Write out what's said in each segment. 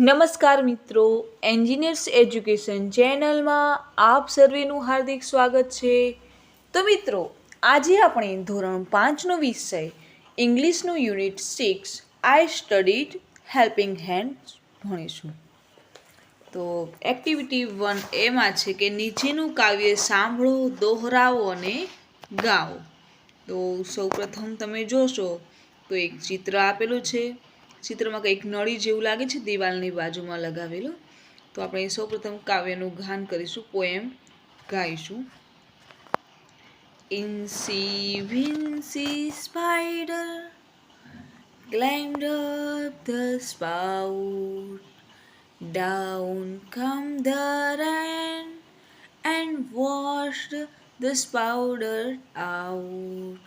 નમસ્કાર મિત્રો engineers education ચેનલમાં આપ સર્વેનું હાર્દિક સ્વાગત છે. તો મિત્રો, આજે આપણે ધોરણ પાંચનો વિષય ઇંગ્લિશનું unit six I studied helping hand ભણીશું. તો એક્ટિવિટી વન એમાં છે કે નીચેનું કાવ્ય સાંભળો, દોહરાવો અને ગાઓ. તો સૌપ્રથમ તમે જોશો, તો એક ચિત્ર આપેલું છે. ચિત્રમાં કંઈક નળી જેવું લાગે છે, દિવાલની બાજુમાં લગાવેલું. તો આપણે સૌપ્રથમ કાવ્યનું ગાન કરીશું, poem ગાઈશું. Incy wincy spider climbed up the spout down come the rain and washed the spouter out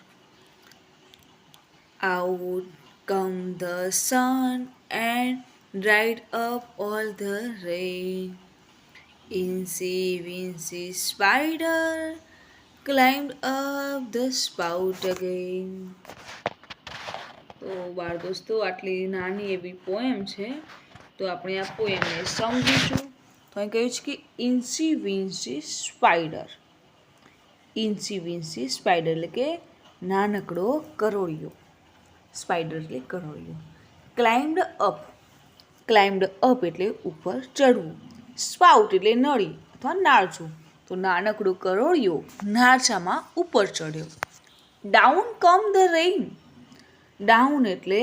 out come the sun and dried up all the rain. Incy Wincy Spider climbed up the spout again. તો બાળ દોસ્તો, આટલી નાની એવી poem છે. તો આપણે આ પોએમને સમજીશું. તો અહીં કહ્યું છે કે incy wincy spider incy wincy spider એટલે કે નાનકડો કરોળિયો. સ્પાઈડર એટલે કરોળિયો ક્લાઇમ્ડ અપ ક્લાઇમ્ડ અપ એટલે ઉપર ચડવું સ્પાઉટ એટલે નળી અથવા નાળચું તો નાનકડું કરોળિયો નાળચામાં ઉપર ચડ્યો down come the rain down એટલે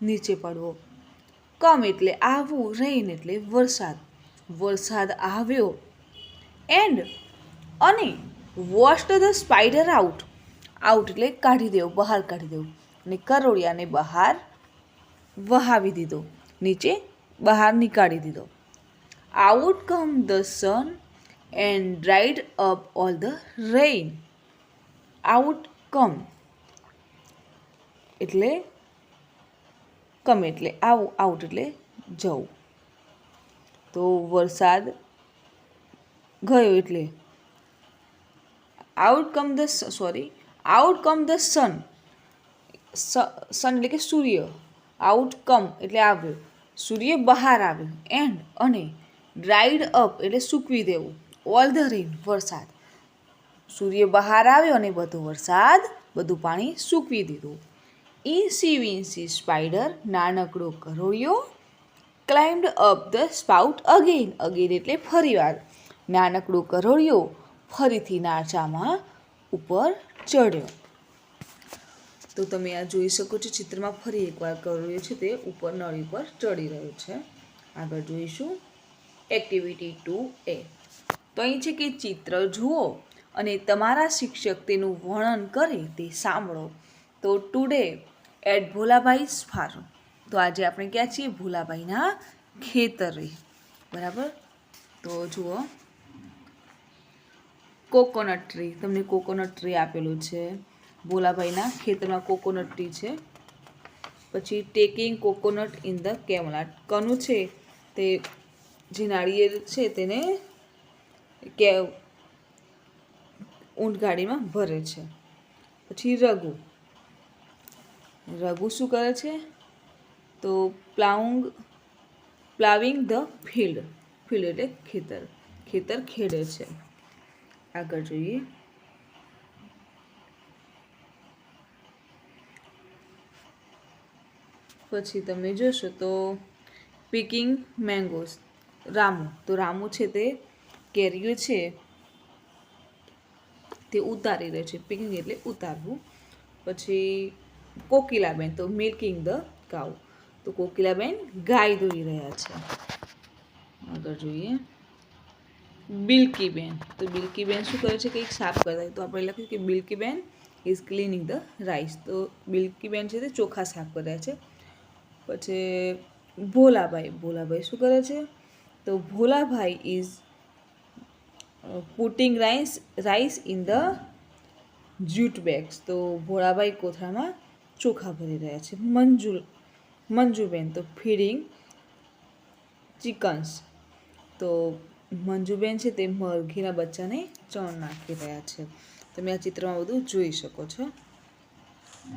નીચે પડવો. કમ એટલે આવવું રેઇન એટલે વરસાદ. વરસાદ આવ્યો. એન્ડ અને wash the spider out out એટલે કાઢી દેવું, બહાર કાઢી દેવું. અને કરોળિયાને બહાર વહાવી દીધો. નીચે બહાર નીકાળી દીધો. Out come the sun and dried up all the rain. Out come. એટલે કમ એટલે આવું, આઉટ એટલે જવું. તો વરસાદ ગયો એટલે out come the sorry, out come the sun. Sun એટલે કે સૂર્ય. આઉટ કમ એટલે આવ્યો. સૂર્ય બહાર આવ્યો. એન્ડ અને ડ્રાઈડ અપ એટલે સૂકવી દેવું. ઓલ ધ રેન વરસાદ. સૂર્ય બહાર આવ્યો અને બધો વરસાદ, બધું પાણી સૂકવી દીધું. ઇન્સી વિન્સી સ્પાઈડર નાનકડો કરોળિયો climb up the spout again again એટલે ફરીવાર. નાનકડો કરોળિયો ફરીથી નાચામાં ઉપર ચડ્યો. તો તમે આ જોઈ શકો છો, ચિત્રમાં ફરી એકવાર કર્યો છે તે ઉપર નળી પર ચડી રહ્યો છે. આગળ જોઈશું. એક્ટિવિટી ટુ એ તો અહીં છે કે ચિત્ર જુઓ અને તમારા શિક્ષક તેનું વર્ણન કરે તે સાંભળો. તો ટુડે એટ ભોલાભાઈ ફાર્મ તો આજે આપણે ક્યાં છીએ? ભોલાભાઈના ખેતરે. બરાબર? તો જુઓ. કોકોનટ ટ્રી તમને કોકોનટ ટ્રી આપેલું છે. ભોલાભાઈના ખેતરમાં કોકોનટ ટ્રી છે. પછી taking coconut in the camel cart કનું છે તે જે નાળિયેર છે તેને કે ઊંટ ગાડીમાં ભરે છે. પછી રઘુ. રઘુ શું કરે છે? તો ploughing, ploughing the field. Field એટલે ખેતર. ખેતર ખેડે છે. આગળ જોઈએ. પછી તમે જોશો તો પિકિંગ મેંગોઝ રામુ. તો રામુ છે તે કેરીઓ છે તે ઉતારી રહે છે. પિકિંગ એટલે ઉતારવું. પછી કોકિલાબેન. તો મિલ્કિંગ ધ કાઉ તો કોકિલાબેન ગાય દોઈ રહ્યા છે. આગળ જોઈએ. બિલકીબેન. તો બિલકીબેન શું કરે છે? કંઈક સાફ કરતા તો આપણે લખ્યું કે Bilkiben is cleaning the rice તો બિલકીબેન છે તે ચોખા સાફ કર્યા છે. પછી ભોલાભાઈ ભોલાભાઈ શું કરે છે? તો Bholabhai is putting rice rice in the jute bags તો ભોળાભાઈ કોથળામાં ચોખા ભરી રહ્યા છે. મંજુ, મંજુબેન તો ફીડિંગ ચિકન્સ તો મંજુબેન છે તે મરઘીના બચ્ચાને ચણ નાખી રહ્યા છે. તમે આ ચિત્રમાં બધું જોઈ શકો છો.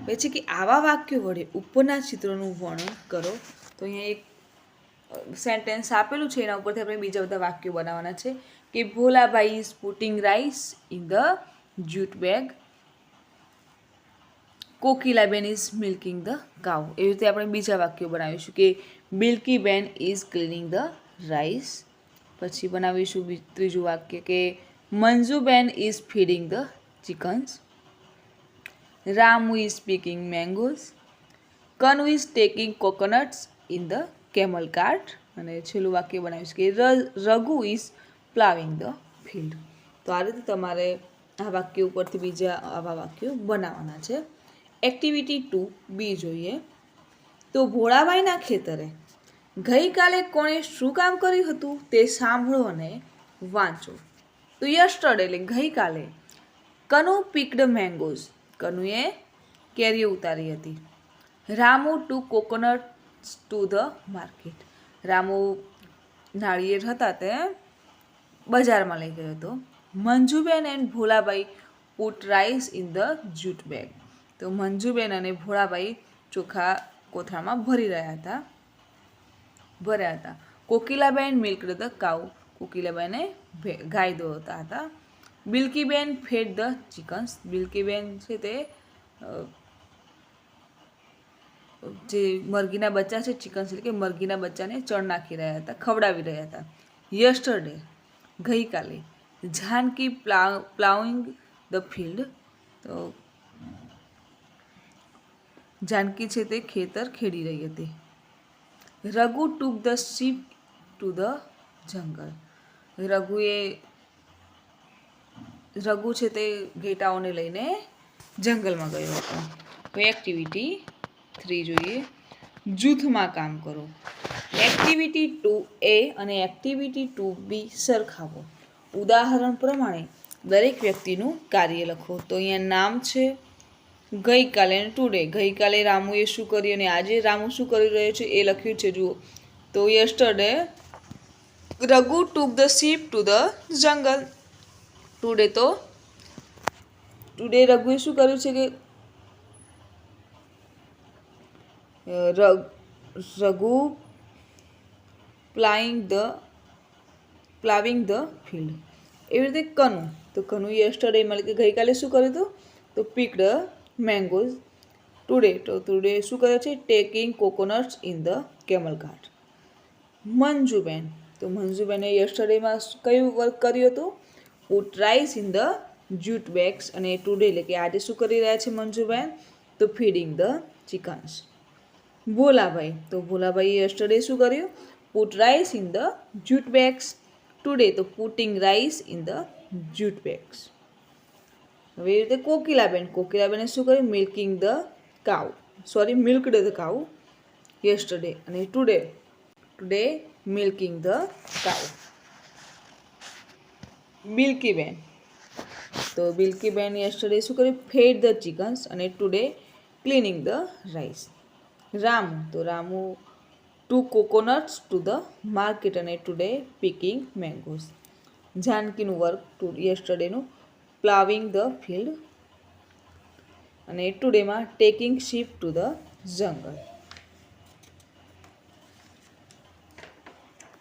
પછી કે આવા વાક્યો વડે ઉપરના ચિત્રોનું વર્ણન કરો. તો અહીંયા એક સેન્ટેન્સ આપેલું છે, એના ઉપરથી આપણે બીજા બધા વાક્યો બનાવવાના છે. કે Bholabhai is putting rice in the jute bag Kokilaben is milking the cow એવી રીતે આપણે બીજા વાક્યો બનાવીશું કે Milkiben is cleaning the rice પછી બનાવીશું ત્રીજું વાક્ય કે Manjuben is feeding the chickens Ramu is picking mangoes Kanu is taking coconuts in the camel cart અને છેલ્લું વાક્ય બનાવીશ કે Raghu is ploughing the field તો આ રીતે તમારે આ વાક્ય ઉપરથી બીજા આવા વાક્યો બનાવવાના છે. એક્ટિવિટી ટુ બી જોઈએ. તો ભોળાભાઈના ખેતરે ગઈકાલે કોણે શું કામ કર્યું હતું તે સાંભળો અને વાંચો. તો યસ્ટરડે એટલે ગઈકાલે કનુ પીકડ મેંગોઝ કનુએ કેરીઓ ઉતારી હતી. Ramu to coconut to the market. Ramu નાળિયેર હતા તે બજારમાં લઈ ગયો હતો. Manjuben and Bholabhai put rice in the jute bag. તો મંજુબેન અને ભોળાભાઈ ચોખા કોથળામાં ભરી રહ્યા હતા. ભર્યા હતા. કોકિલાબેન મિલ્ક ધ કાઉ કોકિલાબેને ગાય દોતા હતા. Bilkiben fed the chickens. Bilkiben છે તે જે મરઘીના બચ્ચા છે, ચિકન્સ એટલે કે મરઘીના બચ્ચાને ચણ નાખી રહ્યા હતા, ખવડાવી રહ્યા હતા. યસ્ટરડે, ગઈકાલે, Janki plough ploughing the field, તો જાનકી છે તે ખેતર ખેડી રહી હતી. Raghu took the sheep to the jungle. રઘુએ Raghu છે તે ઘેટાઓને લઈને જંગલમાં ગયો હતો. તો એક્ટિવિટી થ્રી જોઈએ. જૂથમાં કામ કરો. એક્ટિવિટી ટુ એ અને એક્ટિવિટી ટુ બી સરખાવો. ઉદાહરણ પ્રમાણે દરેક વ્યક્તિનું કાર્ય લખો. તો અહીંયા નામ છે ગઈકાલે અને ટુડે ગઈકાલે રામુએ શું કર્યું અને આજે રામુ શું કરી રહ્યો છે એ લખ્યું છે, જુઓ. તો yesterday Raghu took the sheep to the jungle today તો? ટુડે રઘુએ શું કર્યું છે કે Raghu plying the, ploughing the field. એવી રીતે કનુ. તો કનુ યસ્ટરડે એટલે કે ગઈકાલે શું કર્યું હતું? તો પીકડ મેંગોઝ ટુડે તો ટુડે શું કરે છે? Taking coconuts in the camel ઘાટ મંજુબેન. તો મંજુબેને યસ્ટરડેમાં કયું વર્ક કર્યું હતું? Put rice in the jute bags અને ટુડે એટલે કે આજે શું કરી રહ્યા છે મંજુબેન? તો ફીડિંગ ધ ચિકન્સ ભોલાભાઈ. તો ભોલાભાઈએ યસ્ટરડે શું કર્યું? Put rice in the jute bags today તો putting rice in the jute bags હવે એ રીતે કોકિલાબેન. કોકિલાબેને શું કર્યું? Milking the cow sorry milked the cow yesterday અને today today milking the cow Bilkiben તો બિલ્કીબેન યસ્ટરડે શું કર્યું? ફેડ ધ ચિકન્સ અને today cleaning the rice Ramu, તો Ramu to coconuts to the market અને ટુડે પિકિંગ મેંગોઝ જાનકીનું work to યસ્ટરડેનું ploughing the field અને ટુડેમાં taking sheep to the jungle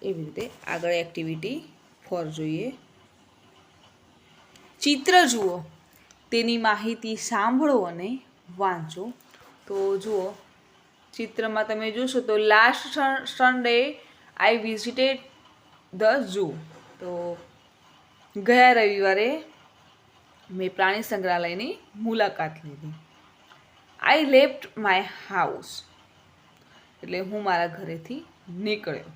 એવી રીતે આગળ એક્ટિવિટી ફોર જોઈએ. ચિત્ર જુઓ. તેની માહિતી સાંભળો અને વાંચો. તો જુઓ, ચિત્રમાં તમે જોશો તો last Sunday I visited the zoo તો ગયા રવિવારે મેં પ્રાણી સંગ્રહાલયની મુલાકાત લીધી. આઈ લેફ્ટ માય હાઉસ એટલે હું મારા ઘરેથી નીકળ્યો.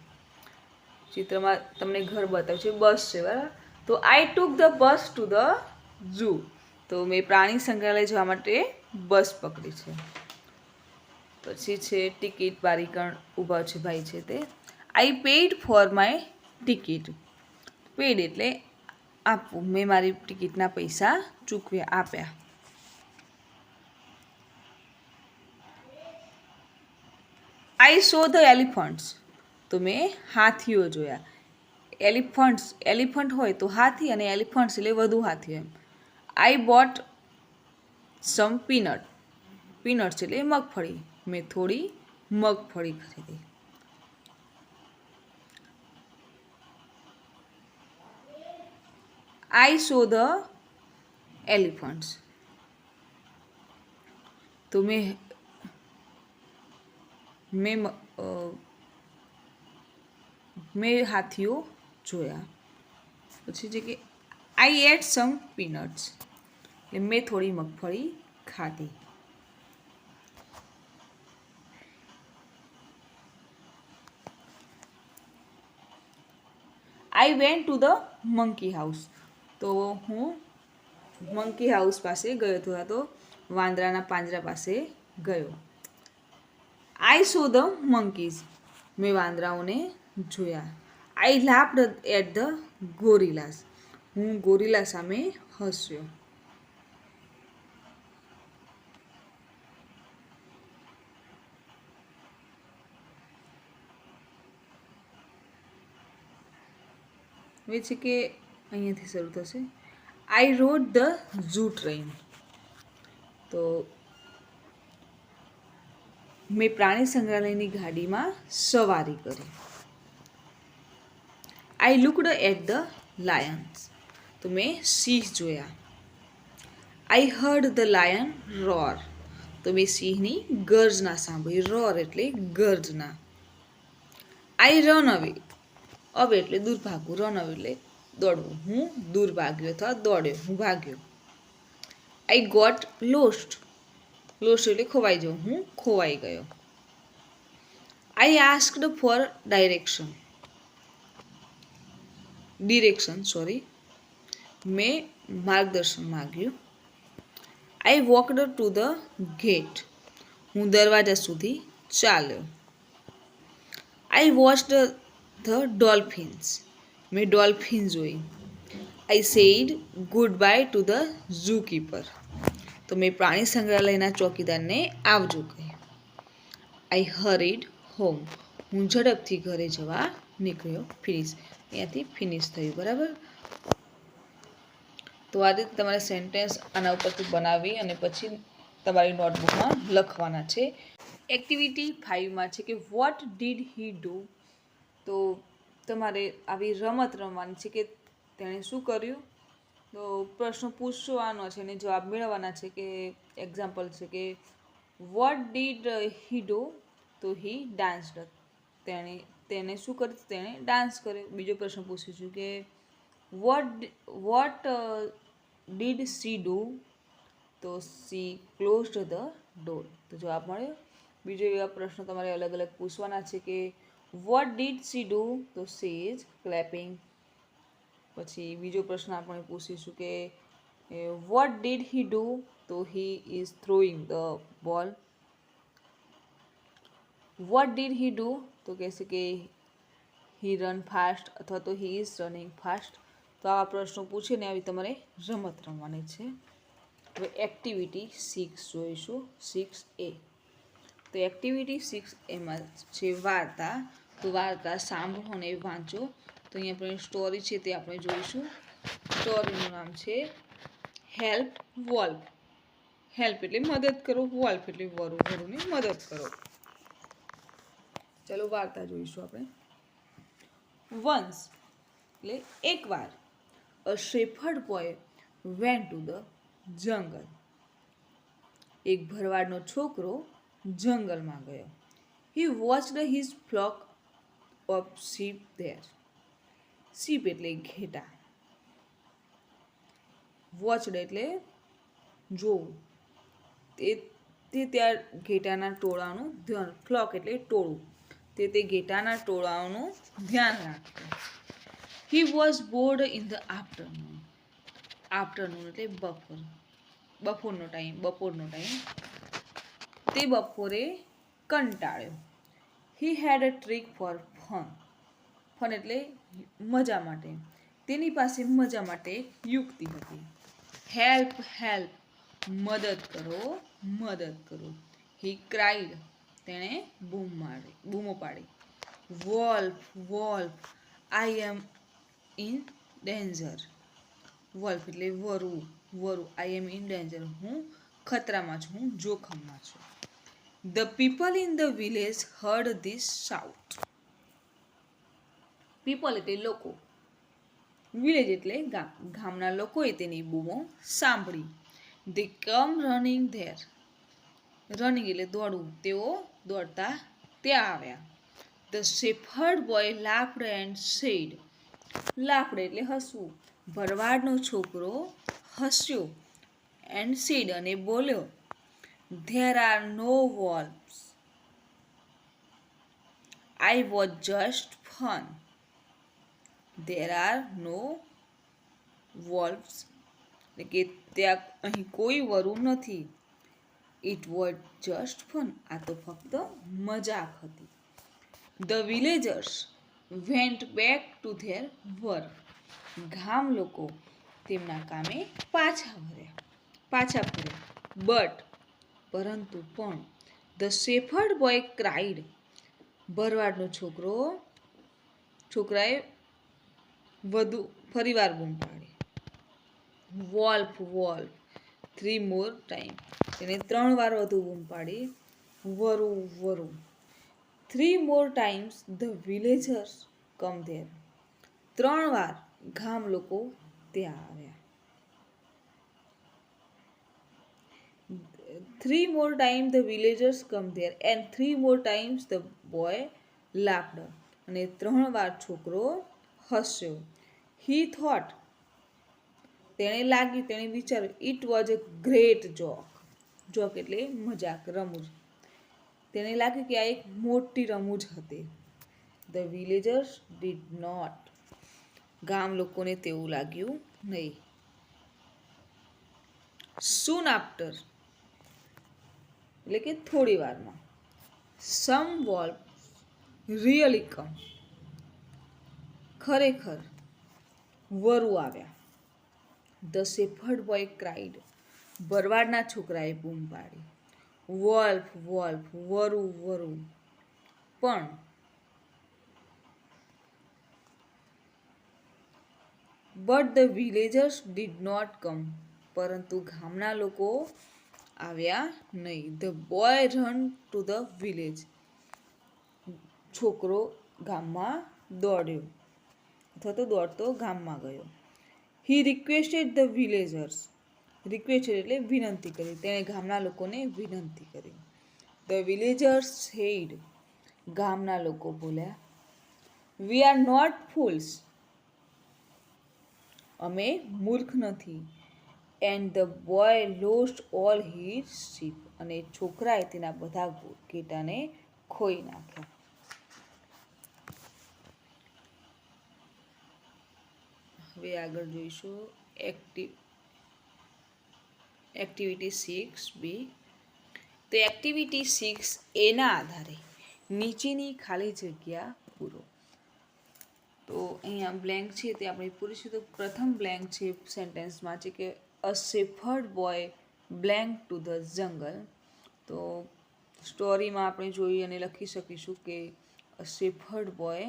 ચિત્રમાં તમને ઘર બતાવ્યું છે, બસ છે, બરાબર? તો I took the bus to the zoo તો મેં પ્રાણી સંગ્રહાલય જવા માટે બસ પકડી છે. પછી છે ટિકિટ બારીકણ ઊભા છે ભાઈ છે તે. I paid for my ticket paid એટલે આપવું મેં મારી ટિકિટના પૈસા ચૂકવ્યા, આપ્યા. આઈ સો ધ એલિફન્ટ્સ તો મેં હાથીઓ જોયા. એલિફન્ટ્સ, એલિફન્ટ હોય તો હાથી અને એલિફન્ટ્સ એટલે વધુ હાથી એમ. I bought some peanut peanuts એટલે મગફળી. મેં થોડી મગફળી ખરીદી. આઈ શો ધ એલિફન્ટ્સ તો મેં મેં મેં હાથીઓ જોયા. પછી છે કે આઈ એટ સમ પીનટ્સ એટલે મેં થોડી મગફળી ખાધી. I went to the monkey house તો હું મંકી હાઉસ પાસે ગયો હતો. તો વાંદરાના પાંજરા પાસે ગયો. આઈ સો ધ મંકીઝ મેં વાંદરાઓને જોયા. I laughed at the gorillas હું ગોરિલા સામે હસ્યો. હવે છે કે અહીંયાથી શરૂ થશે. I rode the zoo train તો મેં પ્રાણી સંગ્રહાલયની ગાડીમાં સવારી કરી. I looked at the lions તો મેં સિંહ જોયા I heard the lion roar તો મેં સિંહની ગર્જના સાંભળી રોર એટલે ગર્જના આઈ રન અવે અવે એટલે દૂર ભાગવું રન અવે એટલે દોડવું હું દૂર ભાગ્યો અથવા દોડ્યો હું ભાગ્યો આઈ ગોટ લોસ્ટ લોસ્ટ એટલે ખોવાઈ જવું હું ખોવાઈ ગયો I asked for direction direction sorry મેં માર્ગદર્શન માગ્યું. I walked to the gate હું દરવાજા સુધી ચાલ્યો. આઈ વોચ ધ ડોલ્ફિન્સ મેં ડોલ્ફિન જોઈ. I said goodbye to the zookeeper તો મેં પ્રાણી સંગ્રહાલયના ચોકીદારને આવજો કહ્યું. આઈ હરીડ હોમ હું ઝડપથી ઘરે જવા નીકળ્યો. ફિનિશ અહીંયાથી ફિનિશ થયું, બરાબર? તો આ રીતે તમારે સેન્ટેન્સ આના ઉપરથી બનાવી અને પછી તમારી નોટબુકમાં લખવાના છે. એક્ટિવિટી ફાઇવમાં છે કે વોટ ડીડ હી ડુ તો તમારે આવી રમત રમવાની છે કે તેણે શું કર્યું? તો પ્રશ્ન પૂછવાનો છે અને જવાબ મેળવવાના છે કે એક્ઝામ્પલ છે કે વોટ ડીડ હી ડુ તો હી ડાન્સ્ડ તેણે તેને શું કર્યું તેણે ડાન્સ કર્યો બીજો પ્રશ્ન પૂછીશું કે what what did she do તો સી ક્લોઝડ ધ ડોર તો જવાબ મળ્યો. બીજો એવા પ્રશ્નો તમારે અલગ અલગ પૂછવાના છે કે વોટ ડીડ સી ડુ તો સી ઇઝ ક્લેપિંગ પછી બીજો પ્રશ્ન આપણે પૂછીશું કે વોટ ડીડ હી ડુ તો he is throwing the ball what did he do તો કહેશે કે હી રન ફાસ્ટ અથવા તો હી ઇઝ રનિંગ ફાસ્ટ તો આવા પ્રશ્નો પૂછીને આવી તમારે રમત રમવાની છે. હવે એક્ટિવિટી સિક્સ જોઈશું. સિક્સ એ તો એક્ટિવિટી સિક્સ એમાં છે વાર્તા. તો વાર્તા સાંભળો અને વાંચો. તો અહીંયા આપણે સ્ટોરી છે તે આપણે જોઈશું. સ્ટોરીનું નામ છે હેલ્પ વોલ્ફ હેલ્પ એટલે મદદ કરો. વોલ્ફ એટલે વરુ વરુને મદદ કરો. ચલો વાર્તા જોઈશું આપણે. વન્સ એટલે એકવાર a shepherd boy went to the jungle એક ભરવાડનો છોકરો જંગલમાં ગયો. He watched his flock of sheep there sheep એટલે ઘેટા. વોચડ એટલે જોવું. તે તે ત્યાં ઘેટાના ટોળાનું ધ્યાન ફ્લોક એટલે ટોળું. તે તે ઘેટાના ટોળાઓનું ધ્યાન રાખતો he was bored in the afternoon afternoon એટલે બપોર. બપોરનો ટાઈમ બપોરનો ટાઈમ. તે બપોરે કંટાળ્યો. He had a trick for fun fun એટલે મજા માટે. તેની પાસે મજા માટે યુક્તિ હતી. હેલ્પ હેલ્પ મદદ કરો મદદ કરો. હી ક્રાઇડ તેણે બૂમ મારી બૂમો પાડી. Wolf wolf I am in danger wolf એટલે વરુ વરુ આઈ એમ ઇન ડેન્જર હું ખતરામાં છું હું જોખમમાં છું. The people in the village heard this shout people એટલે લોકો. વિલેજ એટલે ગામ ગામના લોકોએ તેની બૂમો સાંભળી. They come running there running એટલે દોડવું. તેઓ દોડતા ત્યાં આવ્યા. The shepherd boy laughed and said laughed એટલે હસવું. ભરવાડનો છોકરો હસ્યો એન્ડ શેડ અને બોલ્યો there are no wolves I was just fun there are no wolves એટલે કે ત્યાં અહીં કોઈ વરુ નથી. ઇટ વોઝ જસ્ટ ફન આ તો ફક્ત મજાક હતી. The villagers went back to their work ગામ લોકો તેમના કામે પાછા ભર્યા પાછા ફર્યા. બટ પરંતુ પણ ધ શેફર્ડ બોય ક્રાઇડ ભરવાડનો છોકરો, છોકરાએ વધુ ફરીવાર બૂમ પાડી. Wolf wolf three more time તેને ત્રણ વાર વધુ બૂમ પાડી. વરુ વરુ. Three more times the villagers come there ત્રણ વાર ગામ લોકો ત્યાં આવ્યા. Three more time the villagers come there and three more times the boy laughed અને ત્રણ વાર છોકરો હસ્યો. હી થોટ તેણે લાગ્યું તેણે વિચાર્યું it was a great joke joke એટલે મજાક, રમૂજ. તેને લાગ્યું કે આ એક મોટી રમૂજ હતી. ધ વિલેજર્સ ડીડ નોટ ગામ લોકોને તેવું લાગ્યું નહીં. સૂન આફ્ટર એટલે કે થોડી વારમાં સમ વોલ રિયલી કમ ખરેખર વરુ આવ્યા. The shepherd boy cried. ભરવાડના છોકરાએ બૂમ પાડી. વોલ્ફ વોલ્ફ, વરુ વરુ. પણ but the villagers did not come, પરંતુ ગામના લોકો આવ્યા નહીં. The boy run to the village. છોકરો ગામમાં દોડ્યો. અથવા તો દોડતો ગામમાં ગયો. He requested the villagers requested એટલે વિનંતી કરી. તેણે ગામના લોકોને વિનંતી કરી. ધ વિલેજર્સ હેડ ગામના લોકો બોલ્યા વી આર નોટ ફૂલ્સ અમે મૂર્ખ નથી. And the boy lost all he sheep અને છોકરાએ તેના બધા ઘેટાને ખોઈ નાખ્યા. હવે આગળ જોઈશું એક્ટિવ એક્ટિવિટી સિક્સ બી તો એક્ટિવિટી સિક્સ એના આધારે નીચેની ખાલી જગ્યા પૂરો. તો અહીંયા બ્લેન્ક છે તે આપણે પૂરીશું. તો પ્રથમ બ્લેન્ક છે સેન્ટેન્સમાં છે કે a shepherd boy blank to the jungle તો સ્ટોરીમાં આપણે જોઈ અને લખી શકીશું કે a shepherd boy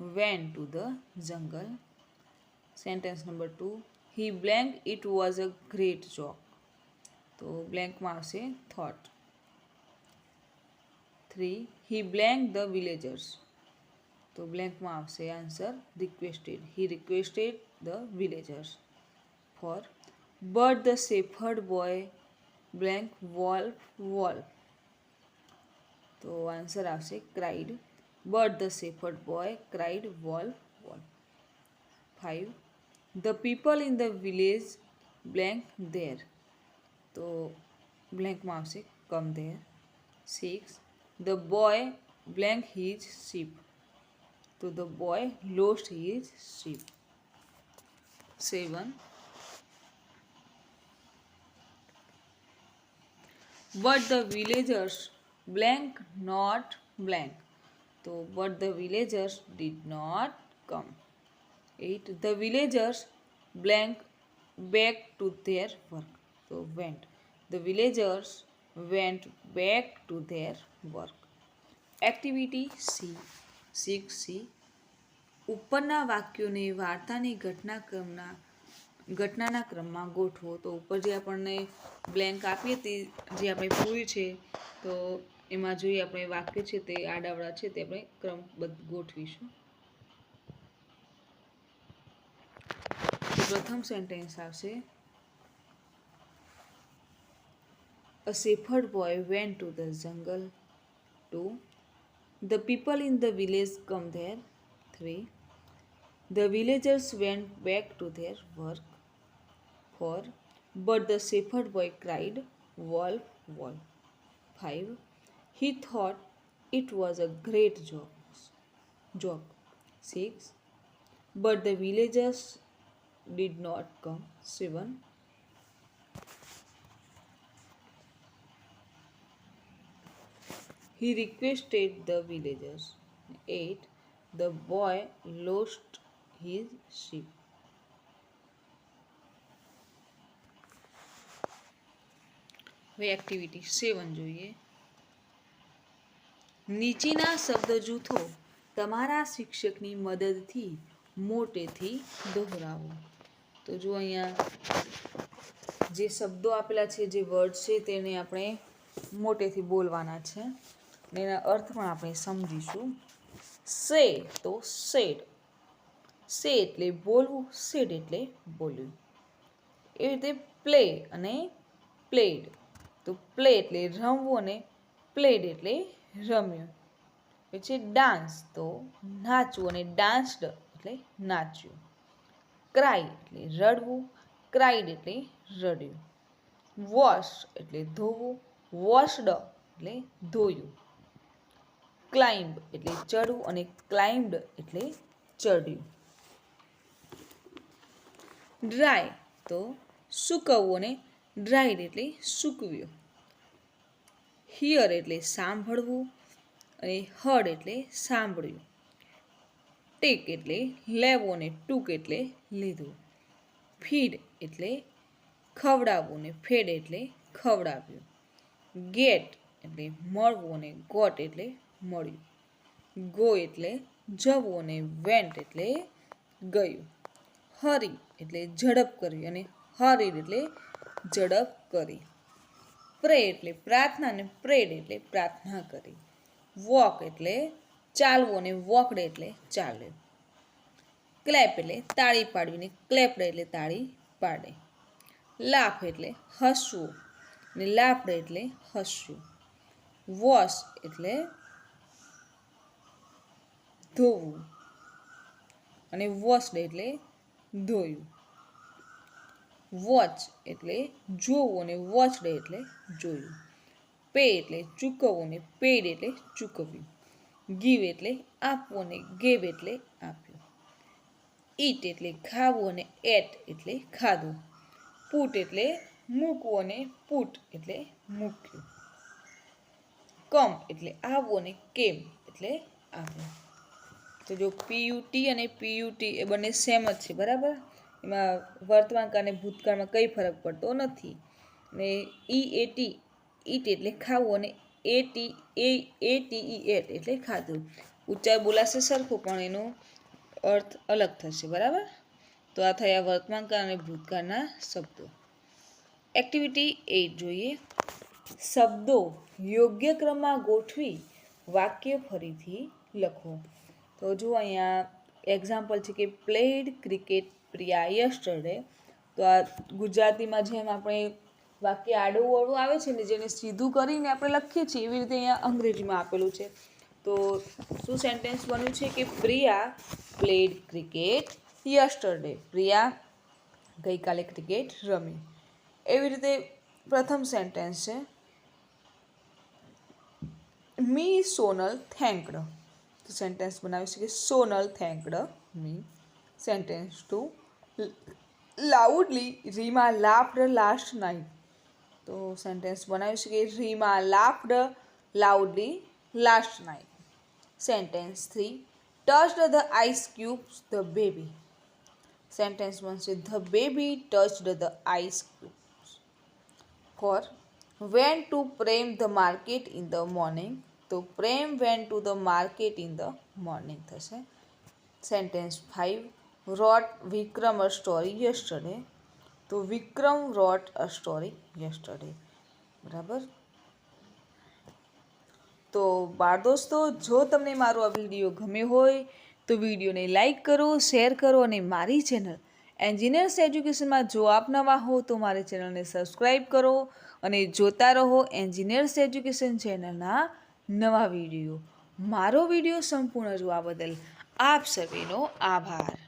went to the jungle sentence number two he blank it was a great joke તો બ્લેન્કમાં આવશે thought three he blank the villagers તો બ્લેન્કમાં આવશે answer requested he requested the villagers four but the shepherd boy blank wolf wolf તો answer આવશે cried but the shepherd boy cried wolf wolf the people in the village blank there. तो blank mark से there. Six. The boy blank his sheep. तो the boy lost his sheep. Seven. But the villagers blank not blank. तो but the villagers did not come. At the villagers blank back to their work તો went the villagers went back to their work activity C six C ઉપરના વાક્યોને વાર્તાની ઘટનાક્રમના, ઘટનાના ક્રમમાં ગોઠવો. તો ઉપર જે આપણને બ્લેન્ક આપી હતી, જે આપણે પૂરી છે, તો એમાં જોઈએ આપણે વાક્ય છે તે આડાવડા છે, તે આપણે ક્રમબદ્ધ ગોઠવીશું. પ્રથમ સેન્ટેન્સ આવશે A shepherd boy went to the jungle. Two. The people in the village come there. Three. The villagers went back to their work. Four. But the shepherd boy cried, Wolf, wolf. Five. He thought it was a great joke. joke. Six. But the villagers did not come. Seven. He requested the villagers. Eight. The boy lost his sheep. હવે activity seven જોઈએ નીચેના શબ્દ જૂથો તમારા શિક્ષકની મદદથી મોટેથી દોહરાવો તો જો અહીંયા જે શબ્દો આપેલા છે, જે વર્ડ છે, તેને આપણે મોટેથી બોલવાના છે. અને એના અર્થ પણ આપણે સમજીશું. સે તો સેડ. સે એટલે બોલવું, સેડ એટલે બોલવું. એવી રીતે પ્લે અને પ્લેડ. તો પ્લે એટલે રમવું અને પ્લેડ એટલે રમ્યું. પછી ડાન્સ તો નાચવું અને ડાન્સડ એટલે નાચ્યું. ક્રાય એટલે રડવું ક્રાઈડ એટલે રડ્યું. વોશ એટલે ધોવું વોશડ એટલે ધોયું. ક્લાઇમ્બ એટલે ચડવું અને ક્લાઇમ્બડ એટલે ચડ્યું ડ્રાય તો સૂકવવું અને ડ્રાઈડ એટલે સૂકવ્યું. હિયર એટલે સાંભળવું અને હર્ડ એટલે સાંભળ્યું. ટેક એટલે લેવો ને ટૂંક એટલે લીધું. ફીડ એટલે ખવડાવવું ને ફેડ એટલે ખવડાવ્યું. ગેટ એટલે મળવું અને ગોટ એટલે મળ્યું. ગો એટલે જવું અને વેન્ટ એટલે ગયું. હરી એટલે ઝડપ કરવી અને હરી એટલે ઝડપ કરી. પ્રે એટલે પ્રાર્થના અને પ્રેડ એટલે પ્રાર્થના કરી. વોક એટલે ચાલવું અને વોકડે એટલે ચાલે. ક્લેપ એટલે તાળી પાડવીને ક્લેપડે એટલે તાળી પાડે. લાફ એટલે હસવું ને લાફડે એટલે હસવું વોશ એટલે ધોવું અને વોશડ એટલે ધોયું. વોચ એટલે જોવું અને વોચડ એટલે જોયું. પે એટલે ચૂકવવું ને પેડ એટલે ચૂકવ્યું. ગીવ એટલે આપવું અને ગેવ એટલે આપ્યું ઈટ એટલે ખાવું અને એટ એટલે ખાધું. પૂટ એટલે મૂકવું અને પૂટ એટલે મૂક્યું. કમ એટલે આવવું અને કેમ એટલે આવ્યું તો જો પીયુટી અને પીયુટી એ બંને સેમ જ છે, બરાબર? એમાં વર્તમાનકાળ અને ભૂતકાળમાં કંઈ ફરક પડતો નથી. ને ઈ એટી ઈટ એટલે ખાવું અને A T A A T ate એટલે ખાધું. ઉચ્ચાર બોલાશે સરખું, પણ એનો અર્થ અલગ થશે, બરાબર? તો આ થયા વર્તમાનકાળ અને ભૂતકાળના શબ્દો. એક્ટિવિટી એટ જોઈએ. શબ્દો યોગ્ય ક્રમમાં ગોઠવી વાક્ય ફરીથી લખો. તો જો અહીંયા એક્ઝામ્પલ છે કે પ્લેડ ક્રિકેટ પ્રિયા યસ્ટરડે તો આ ગુજરાતીમાં જેમ આપણે વાક્ય આડું ઓળું આવે છે ને, જેને સીધું કરીને આપણે લખીએ છીએ, એવી રીતે અહીંયા અંગ્રેજીમાં આપેલું છે. તો શું સેન્ટેન્સ બન્યું છે કે Priya played cricket yesterday Priya ગઈકાલે ક્રિકેટ રમી. એવી રીતે પ્રથમ સેન્ટેન્સ છે. મી સોનલ થેન્કડ તો સેન્ટેન્સ બનાવી છે કે Sonal thanked me. Sentence two loudly Reema laughter last night તો સેન્ટેન્સ બનાવ્યું છે કે Reema laughed loudly last night sentence three touched the ice cubes the baby sentence બનશે the baby touched the ice cubes four went to Prem the market in the morning તો Prem went to the market in the morning થશે. Sentence five wrote Vikram a story yesterday તો Vikram wrote a story yesterday બરાબર? તો બાળ દોસ્તો, જો તમને મારો આ વીડિયો ગમ્યો હોય, તો વિડીયોને લાઈક કરો શેર કરો અને મારી ચેનલ એન્જિનિયર્સ એજ્યુકેશનમાં જો આપ નવા હો, તો મારી ચેનલને સબસ્ક્રાઈબ કરો અને જોતા રહો એન્જિનિયર્સ એજ્યુકેશન ચેનલના નવા વીડિયો. મારો વીડિયો સંપૂર્ણ જોવા બદલ આપ સર્વેનો આભાર.